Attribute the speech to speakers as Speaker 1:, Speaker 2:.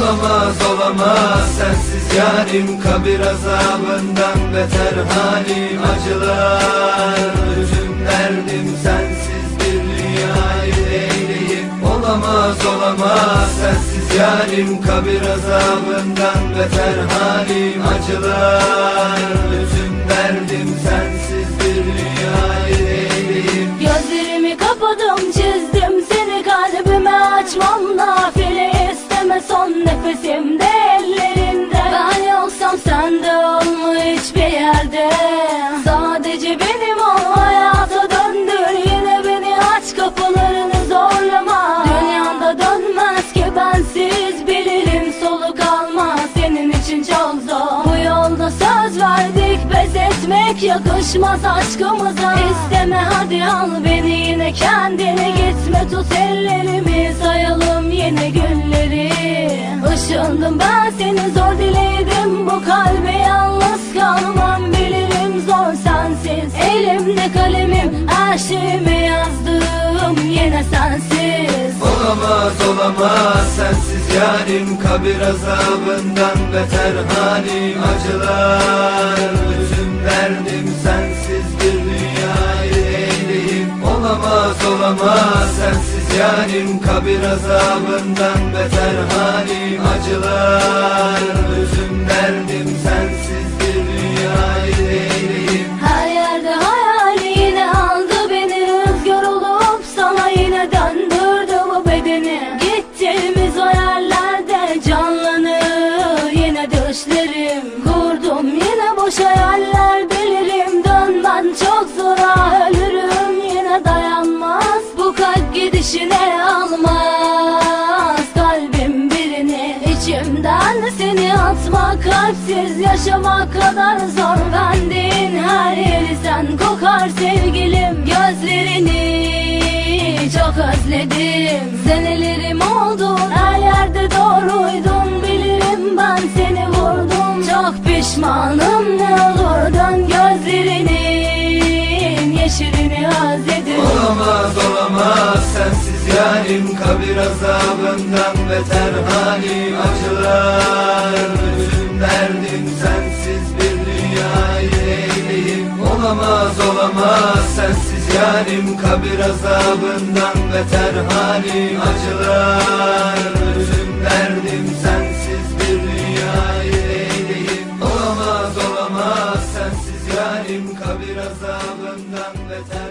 Speaker 1: Olamaz olamaz. Sensiz yarim Kabir azabından beter halim Acılar. Tüm derdim sensiz bir dünyayı eyleyim Olamaz olamaz. Sensiz yarim Kabir azabından beter halim Acılar. Tüm derdim sensiz
Speaker 2: yakışmaz aşkımıza. İsteme hadi al beni yine. Kendine gitme tut ellerimi. Sayalım yine günleri. Işındım ben seni zor diledim. Bu kalbe yalnız kalmam bilirim zor sensiz. Elimde kalemim her şeyimi yazdım yine sensiz.
Speaker 1: Olamaz olamaz sensiz yarim. Kabir azabından beter halim. Acılar Olamaz. Sensiz yarim Kabir azabından beter halim Acılar
Speaker 2: Kalpsiz yaşamak kadar zor. Bendin her yeri sen kokar sevgilim. Gözlerini çok özledim. Senelerim oldun her yerde doğruydun. Bilirim ben seni vurdum. Çok pişmanım ne olur dön gözlerinin Yeşilini özledim.
Speaker 1: Olamaz olamaz. Sensiz yarim Kabir azabından beter halim Acılar sensiz bir dünyayı eyleyim Olamaz olamaz. Sensiz yarim Kabir azabından beter halim. Acılar tüm derdim. Sensiz bir dünyayı eyleyim Olamaz olamaz. Sensiz yarim Kabir azabından beter